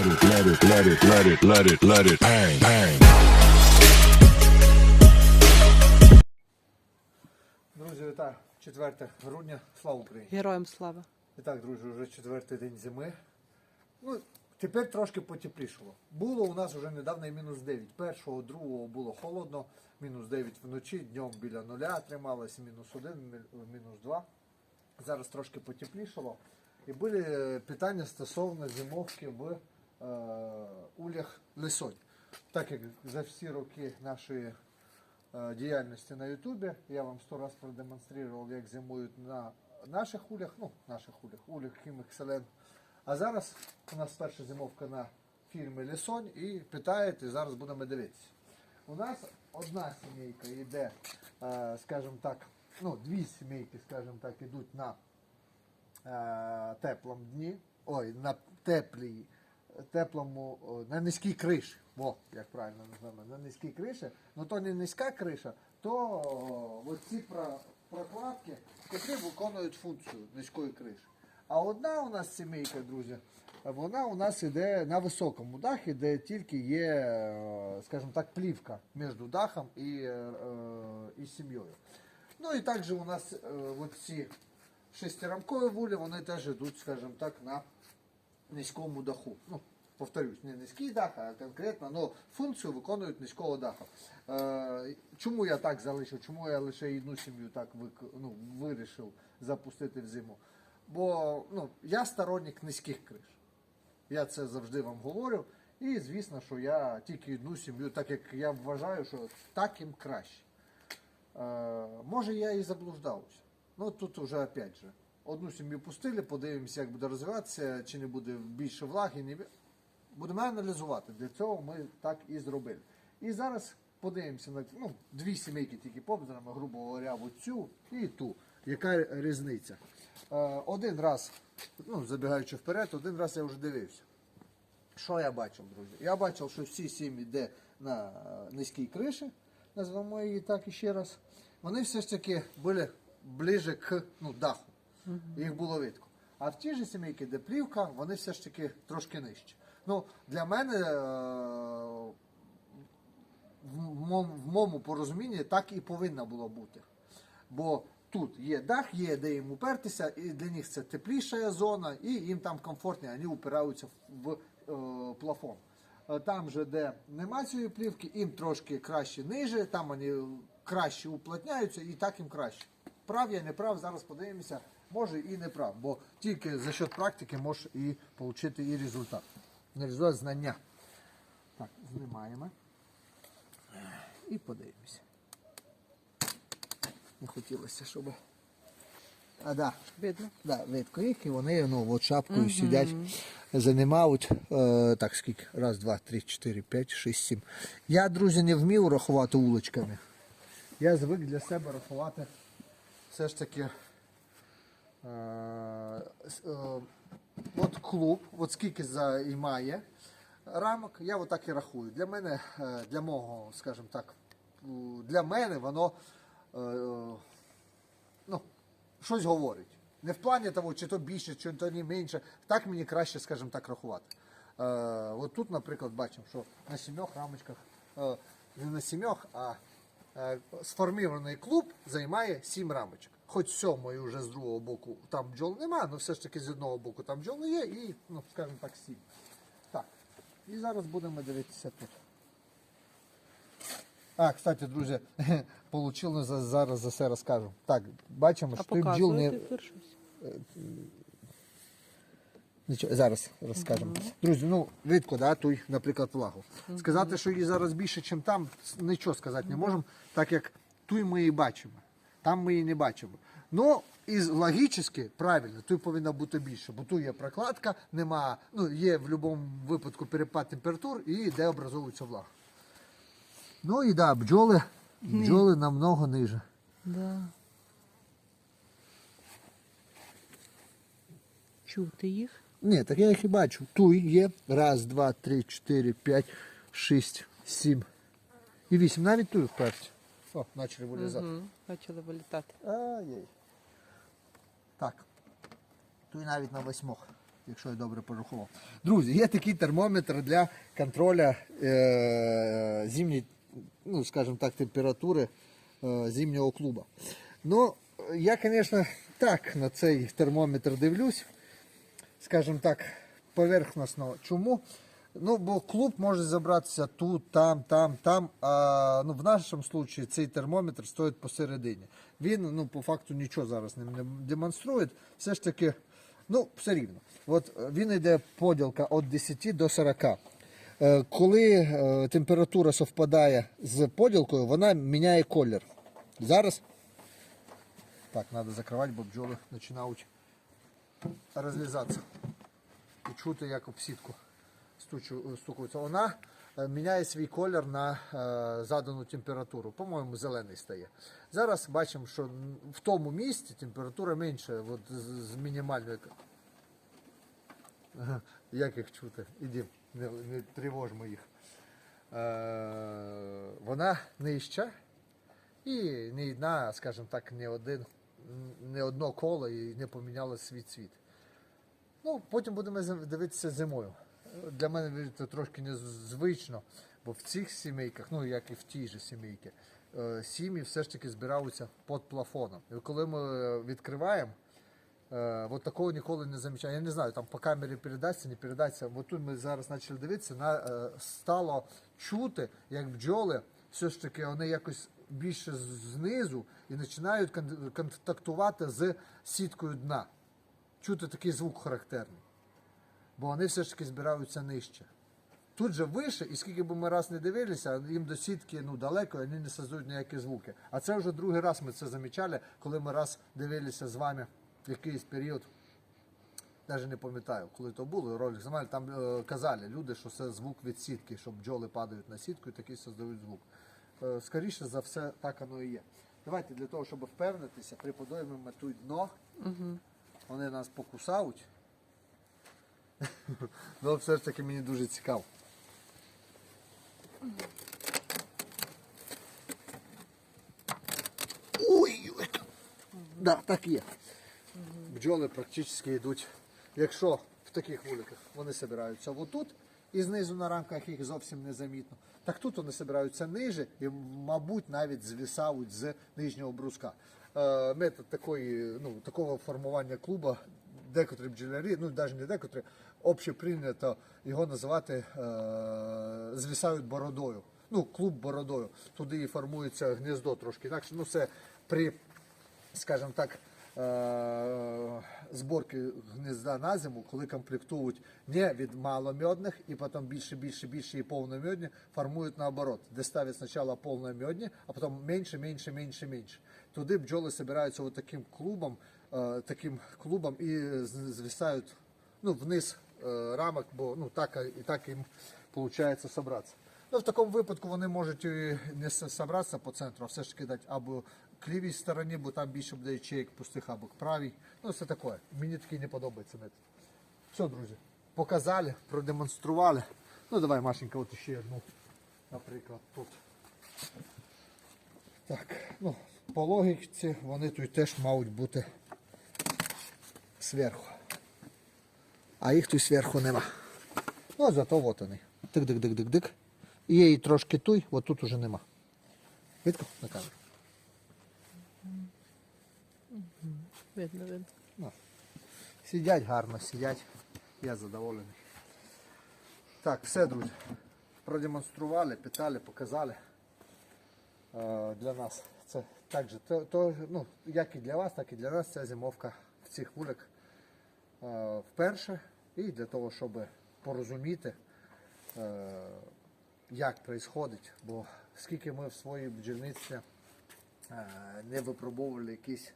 Let it, let it, let it, let it, let it, let it bang, bang. Друзі, вітаю! 4 грудня, слава Україні! Героям слава. І так, друзі, вже четвертий день зими. Ну, тепер трошки потеплішало. Було у нас вже недавно і мінус 9. Першого, другого було холодно, мінус 9 вночі, днем біля нуля трималось, мінус 1, мінус 2. Зараз трошки потеплішало. І були е, питання стосовно зимовки в е, ульях лисонь. Так як за всі роки нашої е, діяльності на Ютубі. Я вам сто раз продемонстрував, як зимують на наших улях, ну, наших улях, улях Хім Excellent. А зараз у нас перша зимовка на фірмі Лісонь і питаєте, зараз будемо дивитися. У нас одна сімейка йде, е, скажімо так, ну, дві сімейки, скажімо так, йдуть на е, теплому дні, ой, на теплій, теплому, на низькій криші. Во, як правильно називаємо, на низькій криші. Ну то не низька криша, то оці прокладки, які виконують функцію низької криші. А одна у нас сімейка, друзі, вона у нас іде на високому дахі, де тільки є, скажімо так, плівка між дахом і, е, е, і сім'єю. Ну і також у нас е, оці шестирамкові вулі, вони теж йдуть, скажімо так, на низькому даху. Ну, повторюсь, не низький дах, а конкретно, але функцію виконують низького даху. Е, чому я так залишив? Чому я лише одну сім'ю так вик- ну, вирішив запустити в зиму? Бо ну, я сторонник низьких криш. Я це завжди вам говорю. І звісно, що я тільки одну сім'ю, так як я вважаю, що так їм краще. Е, може я і заблуждався. Ну тут вже опять же. Одну сім'ю пустили, подивимося, як буде розвиватися, чи не буде більше влаги. Не... Будемо аналізувати. Для цього ми так і зробили. І зараз подивимося на ну, дві сімейки тільки побзерами, грубо говоря, оцю і ту. Яка різниця? Е, один раз, ну, забігаючи вперед, один раз я вже дивився. Що я бачив, друзі? Я бачив, що всі сім'ї, де на е, низькій криші, назвемо її так іще раз, вони все ж таки були ближе к ну, даху. Їх було видко. А в ті ж сімейки, де плівка, вони все ж таки трошки нижчі. Ну, для мене е, в моєму, порозумінні так і повинно було бути. Бо тут є дах, є де їм упертися, і для них це тепліша зона, і їм там комфортніше, вони упираються в, в е, плафон. Е, Там же, де нема цієї плівки, їм трошки краще ниже, там вони краще уплотняються і так їм краще. Прав я, не прав, зараз подивимося, може і не прав, бо тільки за счет практики можеш і отримати і результат. Не результат знання. Так, знімаємо. І подивимося. Не хотілося, щоб. А да, Видно. да, видко їх, і вони ну, от шапкою сидять, займають. Е, так, скільки? Раз, два, три, чотири, п'ять, шість, сім. Я, друзі, не вмів рахувати улочками. Я звик для себе рахувати все ж таки. Е, е, от клуб, от скільки займає рамок, я отак і рахую. Для мене, е, для мого, скажімо так, для мене воно е, е, ну, щось говорить. Не в плані того, чи то більше, чи то не менше. Так мені краще, скажімо так, рахувати. От тут, наприклад, бачимо, що на сімьох рамочках, не на сімьох, а е, клуб займає сім рамочок. Хоч сьомої вже з другого боку там бджол нема, але все ж таки з одного боку там бджоли є і, ну, скажімо так, сім. Так. І зараз будемо дивитися тут. А, кстати, друзі, получилось зараз за все розкажу. Так, бачимо, що той бджіл не. щось? Нічого, зараз розкажемо. Друзі, ну видко, да, той, наприклад, влагу. Сказати, що її зараз більше, ніж там, нічого сказати не можемо, так як той ми її бачимо. Там ми її не бачимо. Ну, і логічно, правильно, тут повинна бути більше, бо тут є прокладка, нема, ну, є в будь-якому випадку перепад температур і де образовується влага. Ну і да, бджоли, бджоли намного ниже. Да. Чути їх? Ні, так я їх і бачу. Тут є. Раз, два, три, чотири, п'ять, шість, сім. І вісім. Навіть тут вперті. О, почали вилізати. Угу. Почали вилітати. Ай-яй. Так. Тут навіть на восьмох якщо я добре порахував. Друзі, є такий термометр для контролю е, зимньої, ну, скажімо так, температури е, зимнього клуба. Ну, я, звісно, так на цей термометр дивлюсь, скажімо так, поверхносно. Чому? Ну, бо клуб може забратися тут, там, там, там. А ну, в нашому випадку цей термометр стоїть посередині. Він ну, по факту нічого зараз не, демонструє. Все ж таки, ну, все рівно. От е, він йде поділка від 10 до 40. Е, Коли е, температура совпадає з поділкою, вона міняє колір. Зараз. Так, треба закривати, бо бджоли починають розлізатися. І чути, як об сітку стукаються. Вона е, міняє свій колір на е, задану температуру. По-моєму, зелений стає. Зараз бачимо, що в тому місці температура менша от, з, мінімальною. Як їх чути? Ідім, не, не тривожмо їх. Е, вона нижча і не одна, скажімо так, не один, не одно коло і не поміняло свій цвіт. Ну, потім будемо дивитися зимою. Для мене видите, трошки незвично, бо в цих сімейках, ну як і в тій же сімейці, е, сім'ї все ж таки збираються під плафоном. І коли ми відкриваємо, е, от такого ніколи не замічаю. Я не знаю, там по камері передасться, не передасться. От тут ми зараз почали дивитися, на, е, стало чути, як бджоли все ж таки вони якось більше знизу і починають контактувати з сіткою дна. Чути такий звук характерний. Бо вони все ж таки збираються нижче. Тут же вище, і скільки б ми раз не дивилися, їм до сітки ну, далеко, і вони не создають ніякі звуки. А це вже другий раз ми це замічали, коли ми раз дивилися з вами якийсь період. Навіть не пам'ятаю, коли то було, ролик знімали, там е, казали люди, що це звук від сітки, що бджоли падають на сітку і такий создають звук. Е, скоріше за все, так воно і є. Давайте для того, щоб впевнитися, приподоймемо тут дно. Вони нас покусають. Ну, все ж таки мені дуже цікаво. Да, так є. Бджоли практично йдуть. Якщо в таких вуликах вони збираються отут і знизу на рамках їх зовсім не замітно, так тут вони збираються ниже і, мабуть, навіть звисають з нижнього бруска. Е, метод ну, такого формування клуба, декотрі бджолярі, ну навіть не декотрі, общеприйнято його називати е, звисають бородою. Ну, клуб бородою. Туди і формується гніздо трошки інакше. Ну, це при скажімо так, е, зборки гнізда на зиму, коли комплектують не від маломедних і потім більше, більше, більше і повномедні, формують наоборот, де ставлять спочатку повномедні, а потім менше, менше, менше, менше. Туди бджоли збираються таким клубом, таким клубом і звисають ну, вниз е, рамок, бо ну, так, і так їм виходить зібратися. Ну, в такому випадку вони можуть не зібратися по центру, а все ж таки дати або к лівій стороні, бо там більше буде ячеїк пустих, або к правій. Ну, це таке. Мені такий не подобається метод. Все, друзі, показали, продемонстрували. Ну, давай, Машенька, от ще одну, наприклад, тут. Так, ну, по логіці вони тут теж мають бути зверху. А їх тут зверху нема. Ну, зато от вони. Тик-дик-дик-дик-дик. Є і трошки туй, от тут уже нема. Видко на камеру? Видно, видно. Ну, Сидять гарно, сидять. Я задоволений. Так, все, друзі. Продемонстрували, питали, показали. Е, для нас це так же, то, то, ну, як і для вас, так і для нас ця зимовка цих вулях е, вперше. І для того, щоб порозуміти, е, як відбувається, бо скільки ми в своїй бджільниці е, не випробовували якісь,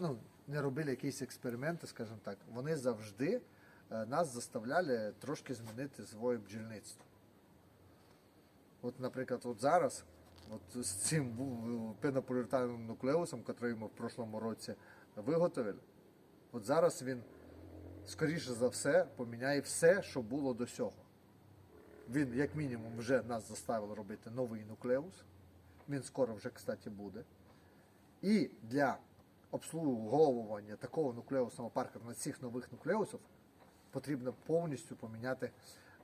ну, не робили якісь експерименти, скажімо так, вони завжди нас заставляли трошки змінити своє бджільництво. От, наприклад, от зараз, от з цим пенополіуретановим нуклеусом, який ми в прошлому році виготовили, от зараз він, скоріше за все, поміняє все, що було до цього. Він, як мінімум, вже нас заставив робити новий нуклеус. Він скоро вже, кстати, буде. І для обслуговування такого нуклеусного парка на цих нових нуклеусів потрібно повністю поміняти,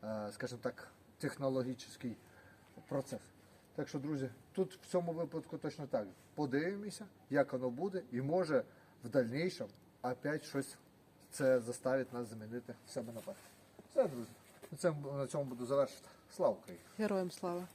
е, скажімо так, технологічний процес. Так що, друзі, тут в цьому випадку точно так. Подивимося, як воно буде, і може в дальнішому опять щось це заставить нас змінити в себе на Все, друзі. На цьому буду завершити. Слава Україні! Героям слава.